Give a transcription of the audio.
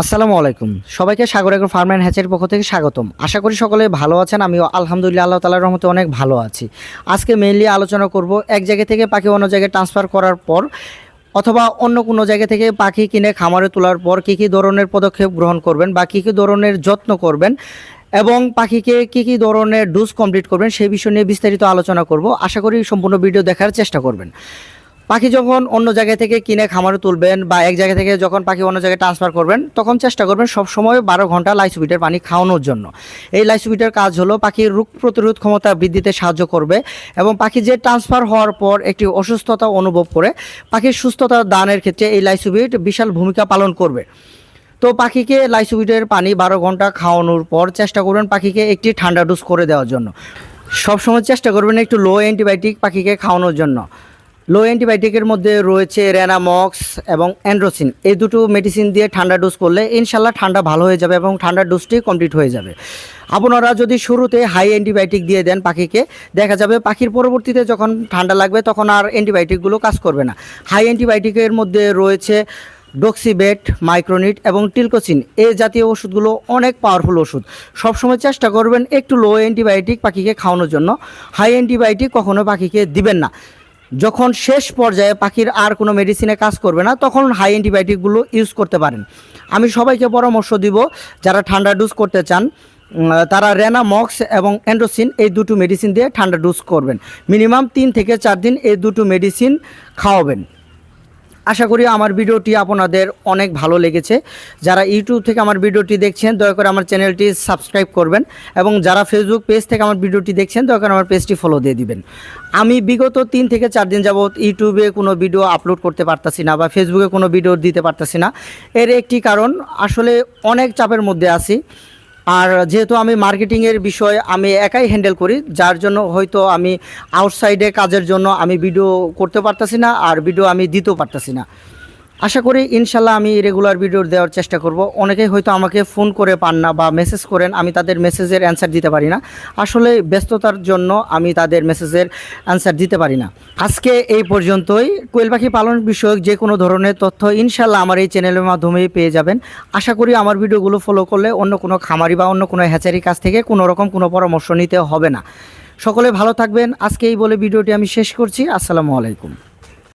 আসসালামু আলাইকুম। সবাইকে সাগর এগ্রো ফার্ম অ্যান্ড হ্যাচের পক্ষ থেকে স্বাগতম। আশা করি সকলে ভালো আছেন, আমিও আলহামদুলিল্লাহ আল্লাহ তালার রহমতে অনেক ভালো আছি। আজকে মেইনলি আলোচনা করব এক জায়গা থেকে পাখি অন্য জায়গায় ট্রান্সফার করার পর অথবা অন্য কোনো জায়গা থেকে পাখি কিনে খামারে তোলার পর কী কী ধরনের পদক্ষেপ গ্রহণ করবেন বা কী কী ধরনের যত্ন করবেন এবং পাখিকে কী কী ধরনের ডোজ কমপ্লিট করবেন সেই বিষয় নিয়ে বিস্তারিত আলোচনা করব। আশা করি সম্পূর্ণ ভিডিও দেখার চেষ্টা করবেন। পাখি যখন অন্য জায়গা থেকে কিনে খামারে তুলবেন বা এক জায়গা থেকে যখন পাখি অন্য জায়গায় ট্রান্সফার করবেন, তখন চেষ্টা করবেন সবসময় বারো ঘণ্টা লাইসুবিটের পানি খাওয়ানোর জন্য। এই লাইসুবিটের কাজ হলো পাখির রোগ প্রতিরোধ ক্ষমতা বৃদ্ধিতে সাহায্য করবে এবং পাখি যে ট্রান্সফার হওয়ার পর একটি অসুস্থতা অনুভব করে, পাখির সুস্থতা দানের ক্ষেত্রে এই লাইসুবিট বিশাল ভূমিকা পালন করবে। তো পাখিকে লাইসুবিটের পানি বারো ঘণ্টা খাওয়ানোর পর চেষ্টা করবেন পাখিকে একটি ঠান্ডা ডোজ করে দেওয়ার জন্য। সবসময় চেষ্টা করবেন একটু লো অ্যান্টিবায়োটিক পাখিকে খাওয়ানোর জন্য। লো অ্যান্টিবায়োটিকের মধ্যে রয়েছে রেনামক্স এবং অ্যান্ড্রোসিন এই দুটো মেডিসিন দিয়ে ঠান্ডা ডোজ করলে ইনশাল্লাহ ঠান্ডা ভালো হয়ে যাবে এবং ঠান্ডা ডোজটি কমপ্লিট হয়ে যাবে। আপনারা যদি শুরুতে হাই অ্যান্টিবায়োটিক দিয়ে দেন পাখিকে, দেখা যাবে পাখির পরবর্তীতে যখন ঠান্ডা লাগবে তখন আর অ্যান্টিবায়োটিকগুলো কাজ করবে না। হাই অ্যান্টিবায়োটিকের মধ্যে রয়েছে ডক্সিবেট মাইক্রোনিট এবং টিলকোসিন এ জাতীয় ওষুধগুলো অনেক পাওয়ারফুল ওষুধ। সবসময় চেষ্টা করবেন একটু লো অ্যান্টিবায়োটিক পাখিকে খাওয়ানোর জন্য। হাই অ্যান্টিবায়োটিক কখনো পাখিকে দিবেন না। যখন শেষ পর্যায়ে পাখির আর কোনো মেডিসিনে কাজ করবে না, তখন হাই অ্যান্টিবায়োটিকগুলো ইউজ করতে পারেন। আমি সবাইকে পরামর্শ দিব, যারা ঠান্ডা ডুস করতে চান তারা রেনামক্স এবং অ্যান্ড্রোসিন এই দুটো মেডিসিন দিয়ে ঠান্ডা ডুস করবেন। মিনিমাম তিন থেকে চার দিন এই দুটো মেডিসিন খাওয়াবেন। আশা করি আমার ভিডিওটি আপনাদের অনেক ভালো লেগেছে। যারা ইউটিউব থেকে আমার ভিডিওটি দেখছেন, দয়া করে আমার চ্যানেলটি সাবস্ক্রাইব করবেন এবং যারা ফেসবুক পেজ থেকে আমার ভিডিওটি দেখছেন, দয়া করে আমার পেজটি ফলো দিয়ে দিবেন। আমি বিগত তিন থেকে চার দিন যাবৎ ইউটিউবে কোনো ভিডিও আপলোড করতে পারতাছি না বা ফেসবুকে কোনো ভিডিও দিতে পারতাছি না। এর একটি কারণ, আসলে অনেক চাপের মধ্যে আছি। আর যেহেতু আমি মার্কেটিংয়ের বিষয় আমি একাই হ্যান্ডেল করি, যার জন্য হয়তো আমি আউটসাইডে কাজের জন্য আমি ভিডিও করতে পারতাছি না আর ভিডিও আমি দিতেও পারতাছি না। আশা করি ইনশাল্লাহ আমি রেগুলার ভিডিও দেওয়ার চেষ্টা করব। অনেকেই হয়তো আমাকে ফোন করে পান না বা মেসেজ করেন, আমি তাদের মেসেজের অ্যান্সার দিতে পারি না। আসলে ব্যস্ততার জন্য আমি তাদের মেসেজের অ্যান্সার দিতে পারি না। আজকে এই পর্যন্তই। কোয়েল পাখি পালন বিষয়ক যে কোনো ধরনের তথ্য ইনশাল্লাহ আমার এই চ্যানেলের মাধ্যমেই পেয়ে যাবেন। আশা করি আমার ভিডিওগুলো ফলো করলে অন্য কোনো খামারি বা অন্য কোনো হ্যাচারির কাছ থেকে কোনো রকম কোনো পরামর্শ নিতে হবে না। সকলে ভালো থাকবেন। আজকে এই বলে ভিডিওটি আমি শেষ করছি। আসসালামু আলাইকুম।